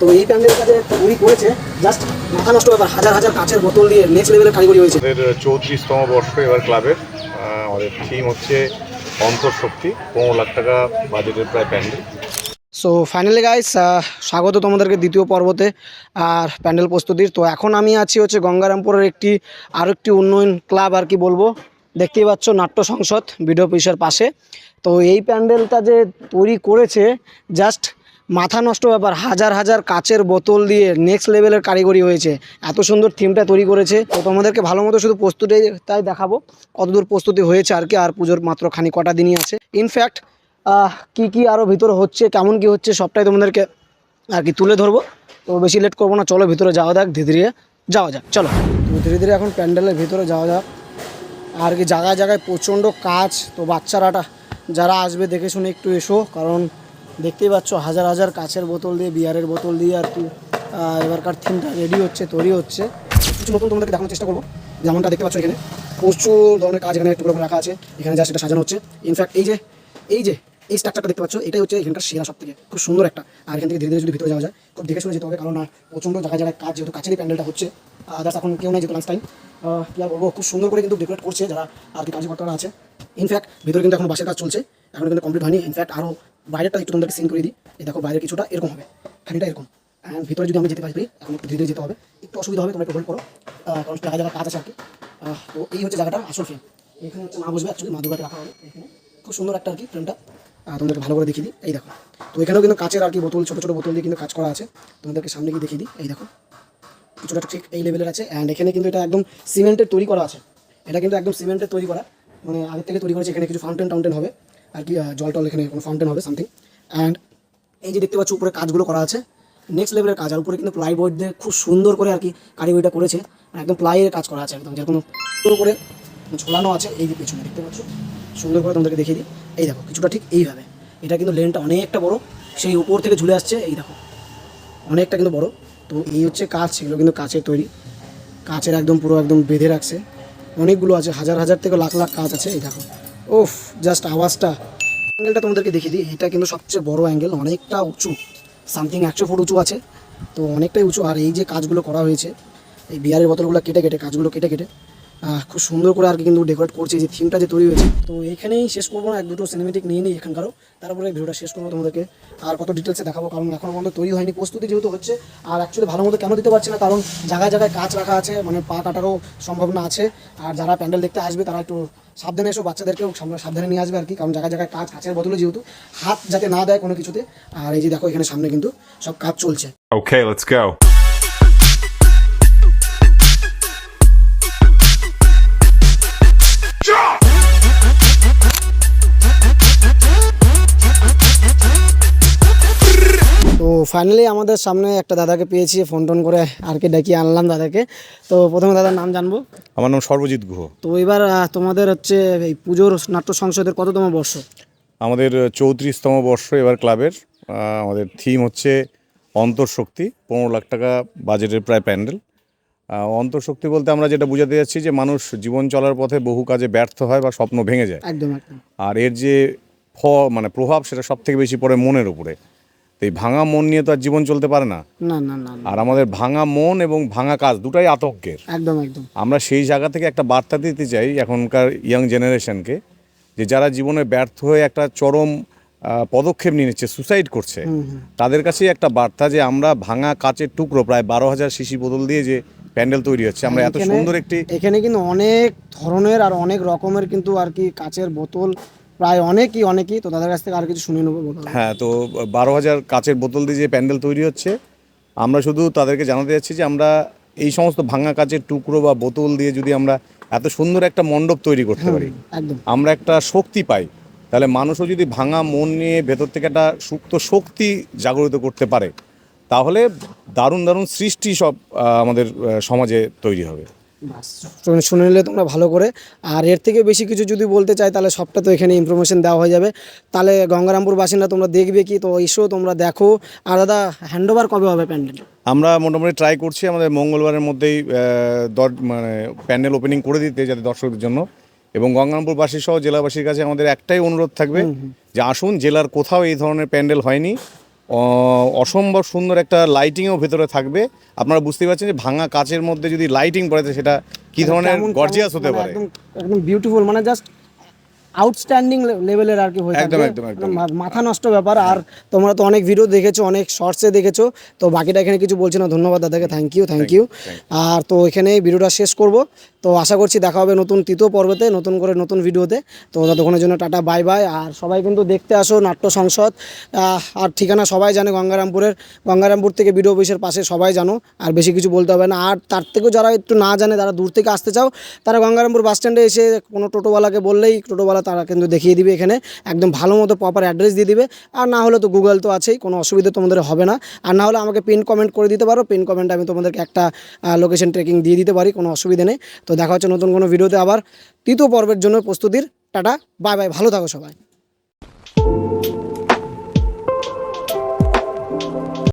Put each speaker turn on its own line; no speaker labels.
তো এই প্যান্ডেলটা যে তৈরি করেছে জাস্ট মাথা নষ্ট ব্যাপার হাজার হাজার কাঁচের বোতল দিয়ে নেক্সট লেভেলের কারিগরি হয়েছে।
আমাদের চৌত্রিশতম বর্ষ এবার ক্লাবের আমাদের থিম হচ্ছে অন্তঃশক্তি পনেরো লাখ টাকা বাজেটের প্রায় প্যান্ডেল।
সো ফাইনালি গাইস স্বাগত তোমাদেরকে দ্বিতীয় পর্বতে আর প্যান্ডেল প্রস্তুতির। তো এখন আমি আছি হচ্ছে গঙ্গারামপুরের একটি আরও একটি উন্নয়ন ক্লাব আর কি বলব? দেখতেই পাচ্ছ নাট্য সংসদ বিডিও অফিসের পাশে। তো এই প্যান্ডেলটা যে তৈরি করেছে জাস্ট মাথা নষ্ট ব্যাপার, হাজার হাজার কাচের বোতল দিয়ে নেক্সট লেভেলের কারিগরি হয়েছে। এত সুন্দর থিমটা তৈরি করেছে। তো তোমাদেরকে ভালো মতো শুধু প্রস্তুতি তাই দেখাবো। কতদূর প্রস্তুতি হয়েছে আর কি, আর পুজোর মাত্র খানি কটা দিনই আছে। ইনফ্যাক্ট কি কি আরও ভিতরে হচ্ছে, কেমন কি হচ্ছে, সবটাই তোমাদেরকে আর কি তুলে ধরবো। তো বেশি লেট করব না, চলো ভিতরে যাওয়া যাক, ধীরে ধীরে যাওয়া যাক, চলো। ধীরে ধীরে এখন প্যান্ডেলের ভিতরে যাওয়া যাক। আর কি জায়গায় জায়গায় প্রচণ্ড কাজ, তো বাচ্চারাটা যারা আসবে দেখে শুনে একটু এসো, কারণ দেখতেই পাচ্ছ, হাজার হাজার কাচের বোতল দিয়ে, বিয়ারের বোতল দিয়ে আর কি এবারকার থিমটা রেডি হচ্ছে, তৈরি হচ্ছে। কিছু নতুন তোমাদেরকে দেখানোর চেষ্টা করব। যেমনটা দেখতে পাচ্ছ এখানে, প্রচুর ধরনের কাজ এখানে করে রাখা আছে। এখানে যা সেটা সাজানো হচ্ছে। ইনফ্যাক্ট এই যে এই যে, এই স্ট্রাকচারটা দেখতে পাচ্ছ, এটাই হচ্ছে এখানকার সেরা সব থেকে খুব সুন্দর একটা। আর এখান থেকে ধীরে ধীরে যদি ভিতরে যাওয়া যায়, খুব দেখে শুনে যেতে হবে। কারণ প্রচণ্ড জায়গায় জায়গায় কাজ যেহেতু কাছেরই প্যান্ডেলটা হচ্ছে আদার্স এখন কেউ নেই যেহেতু লাঞ্চ টাইম আর বলব, খুব সুন্দর করে কিন্তু ডেকোরেট করছে যারা আর কি কার্যকর্তারা আছে। ইনফ্যাক্ট ভিতরে কিন্তু এখন বাসের কাজ চলছে। এখন কিন্তু কমপ্লিট হয়নি। ইনফ্যাক্ট আরও বাইরেটা একটু তোমাদেরকে সিন করে দিই। এই দেখো বাইরে কিছুটা এরকম হবে। খানিটা এরকম। অ্যান্ড ভিতরে যদি আমি যেতে পারি, এখন একটু ধীরে যেতে হবে। একটু অসুবিধা হবে তোমরা একটু হোল্ড করো কারণ জায়গা জায়গা কাজ আছে আর কি। তো এই হচ্ছে জায়গাটা, আসল ফ্রেম এখানে হচ্ছে মা বসবে অ্যাকচুয়ালি মা দুর্গাকে রাখা হবে এখানে। খুব সুন্দর একটা আর কি ফ্রেমটা তোমাদেরকে ভালো করে দেখিয়ে দিই। এই দেখো। তো এখানেও কিন্তু কাচের আর কি বোতল, ছোটো ছোটো বোতল দিয়ে কিন্তু কাজ করা আছে। তোমাদেরকে সামনে গিয়ে দেখিয়ে দিই। এই দেখো। কিছুটা ঠিক এই লেভেলের আছে। অ্যান্ড এখানে কিন্তু এটা একদম সিমেন্টের তৈরি করা আছে। এটা কিন্তু একদম সিমেন্টের তৈরি করা। মানে আগের থেকে তৈরি করেছে এখানে কিছু ফাউন্টেন টাউন্টেন হবে। আর কি জল টল এখানে কোনো ফাউন্টেন হবে সামথিং অ্যান্ড এই যে দেখতে পাচ্ছ, উপরে কাজগুলো করা আছে। নেক্সট লেভেলের কাজ, আর উপরে কিন্তু প্লাই বোর্ড দিয়ে খুব সুন্দর করে আর কি কারিগরিটা করেছে। আর একদম প্লাইয়ের কাজ করা আছে একদম, যেরকম সুন্দর করে ঝোলানো আছে, এই যে পেছনে দেখতে পাচ্ছ। সুন্দর করে তোমাদেরকে দেখিয়ে দিই। এই দেখো, কিছুটা ঠিক এইভাবে। এটা কিন্তু লেনটা অনেকটা বড়, সেই উপর থেকে ঝুলে আসছে, এই দেখো। অনেকটা কিন্তু বড়। তো এই হচ্ছে কাজ সেগুলো কিন্তু কাচের তৈরি। কাচের একদম পুরো একদম বেঁধে রাখছে। অনেকগুলো আছে, হাজার হাজার থেকে লাখ লাখ কাজ আছে, এই দেখো। ওফ জাস্ট আওয়াজটা। অ্যাঙ্গেলটা তোমাদেরকে দেখিয়ে দিই, এটা কিন্তু সবচেয়ে বড় অ্যাঙ্গেল অনেকটা উঁচু সামথিং একশো ফুট উঁচু আছে, তো অনেকটাই উঁচু। আর এই যে কাজগুলো করা হয়েছে, এই বিয়ারের বোতলগুলো কেটে কেটে, কাজগুলো কেটে কেটে খুব সুন্দর করে আর কি কিন্তু ডেকোরেট করছে যে থিমটা যে তৈরি হয়েছে। তো এখানেই শেষ করব না, এক দুটো সিনেমেটিক নিয়ে নিই এখানকারও। তারপরে ভিডিওটা শেষ করব তোমাদেরকে। আর কত ডিটেলসে দেখাবো, কারণ এখনও পর্যন্ত তৈরি হয়নি। প্রস্তুতি যেহেতু হচ্ছে, আর অ্যাকচুয়ালি ভালো মতো কেন দিতে পারছি না, কারণ জায়গায় জায়গায় কাজ রাখা আছে মানে পা কাটারও সম্ভাবনা আছে। আর যারা প্যান্ডেল দেখতে আসবে, তারা একটু সাবধানে এসো, বাচ্চাদেরকেও সামনে- সাবধানে নিয়ে আসবে আর কি কারণ জায়গায় জায়গায় কাজ কাছের বদলে যেহেতু হাত যাতে না দেয় কোনো কিছুতে। আর এই যে দেখো, এখানে সামনে কিন্তু সব কাজ চলছে. ফাইনালি আমাদের সামনে একটা দাদাকে পেয়েছি ফোন টোন করে আর কি ডাকিয়ে আনলাম দাদাকে। তো প্রথমে দাদার নাম জানব?
আমার নাম সর্বজিৎ গুহ।
তো এবার তোমাদের হচ্ছে এই পুজোর নাট্য সংসদের কততম বর্ষ?
আমাদের চৌত্রিশতম বর্ষ এবার ক্লাবের। আমাদের থিম হচ্ছে অন্তঃশক্তি পনেরো লাখ টাকা বাজেটের প্রায় প্যান্ডেল। অন্তঃশক্তি বলতে আমরা যেটা বুঝাতে যাচ্ছি যে মানুষ জীবন চলার পথে বহু কাজে ব্যর্থ হয় বা স্বপ্ন ভেঙে যায়।
একদম একদম।
আর এর যে ফ মানে প্রভাব সেটা সব থেকে বেশি পড়ে মনের উপরে। তো এই ভাঙা মন নিয়ে তো আর জীবন চলতে পারে না।
না না না
আর আমাদের ভাঙা মন এবং ভাঙা কাজ দুটাই আতঙ্কের।
একদম একদম।
আমরা সেই জায়গা থেকে একটা বার্তা দিতে চাই এখনকার ইয়াং জেনারেশনকে যে যারা জীবনে ব্যর্থ হয়ে একটা চরম পদক্ষেপ নিয়ে নিচ্ছে সুসাইড করছে তাদের কাছেই একটা বার্তা যে আমরা ভাঙা কাচের টুকরো প্রায় বারো হাজার শিশি বোতল দিয়ে যে প্যান্ডেল তৈরি হচ্ছে আমরা এত সুন্দর একটি
এখানে কিন্তু অনেক ধরনের আর অনেক রকমের কিন্তু আর কি কাচের বোতল প্রায় অনেকই অনেকই। তো তাদের কাছ থেকে আর কিছু শুনে নেব
হ্যাঁ তো বারো হাজার কাচের বোতল দিয়ে যে প্যান্ডেল তৈরি হচ্ছে আমরা শুধু তাদেরকে জানাতে যাচ্ছি যে আমরা এই সমস্ত ভাঙা কাচের টুকরো বা বোতল দিয়ে যদি আমরা এত সুন্দর একটা মণ্ডপ তৈরি করতে পারি আমরা একটা শক্তি পাই তাহলে মানুষও যদি ভাঙা মন নিয়ে ভেতর থেকে একটা সুপ্ত শক্তি জাগরিত করতে পারে তাহলে দারুণ দারুণ সৃষ্টি সব আমাদের সমাজে তৈরি হবে।
বাস। শুনে- নিলে তোমরা ভালো করে। আর এর থেকে বেশি কিছু যদি বলতে চাই তাহলে সবটা তো এখানে ইনফরমেশন দেওয়া হয়ে যাবে। তাহলে গঙ্গারামপুর বাসিন্দা তোমরা দেখবে কি? তো এসো তোমরা দেখো। আর দাদা হ্যান্ডওভার কবে হবে প্যান্ডেল?
আমরা মোটামুটি ট্রাই করছি আমাদের মঙ্গলবারের মধ্যেই মানে প্যান্ডেল ওপেনিং করে দিতে যাতে দর্শকদের জন্য। এবং গঙ্গারামপুরবাসী সহ জেলাবাসীর কাছে আমাদের একটাই অনুরোধ থাকবে যে আসুন জেলার কোথাও এই ধরনের প্যান্ডেল হয়নি। অসম্ভব সুন্দর একটা লাইটিংও ভেতরে থাকবে। আপনারা বুঝতে পারছেন যে ভাঙা কাচের মধ্যে যদি লাইটিং পড়ে তো সেটা কি ধরনের
কেমন-
গর্জিয়াস হতে
মানে
পারে?
একদম একদম বিউটিফুল মানে জাস্ট আউটস্ট্যান্ডিং লেভেলের আর কি হয়ে মাথা নষ্ট ব্যাপার। আর তোমরা তো অনেক ভিডিও দেখেছ অনেক শর্টসে দেখেছ। তো বাকিটা এখানে কিছু বলছি না। ধন্যবাদ দাদাকে। থ্যাংক ইউ থ্যাংক ইউ আর তো এখানে ভিডিওটা শেষ করব। তো আশা করছি দেখা হবে নতুন তৃতীয় পর্বতে নতুন করে নতুন ভিডিওতে তো ততক্ষণের জন্য টাটা বাই বাই আর সবাই কিন্তু দেখতে আসো নাট্য সংসদ। আর ঠিকানা সবাই জানে গঙ্গারামপুরের। গঙ্গারামপুর থেকে বিডিও অফিসের পাশে সবাই জানো। আর বেশি কিছু বলতে হবে না। আর তার থেকেও যারা একটু না জানে তারা দূর থেকে আসতে চাও তারা গঙ্গারামপুর বাস স্ট্যান্ডে এসে কোনো টোটোওয়ালাকে বললেই টোটোওয়ালা তারা কিন্তু দেখিয়ে দিবে এখানে। একদম ভালো মতো প্রপার অ্যাড্রেস দিয়ে দিবে। আর না হলে তো গুগল তো আছেই, কোনো অসুবিধা তোমাদের হবে না। আর না হলে আমাকে পিন কমেন্ট করে দিতে পারো। পিন কমেন্টে আমি তোমাদেরকে একটা লোকেশন ট্রেকিং দিয়ে দিতে পারি, কোনো অসুবিধা নেই। তো দেখা হচ্ছে নতুন কোনো ভিডিওতে আবার। তৃতীয় পর্বের জন্য প্রস্তুতির, টাটা বাই বাই ভালো থাকো সবাই।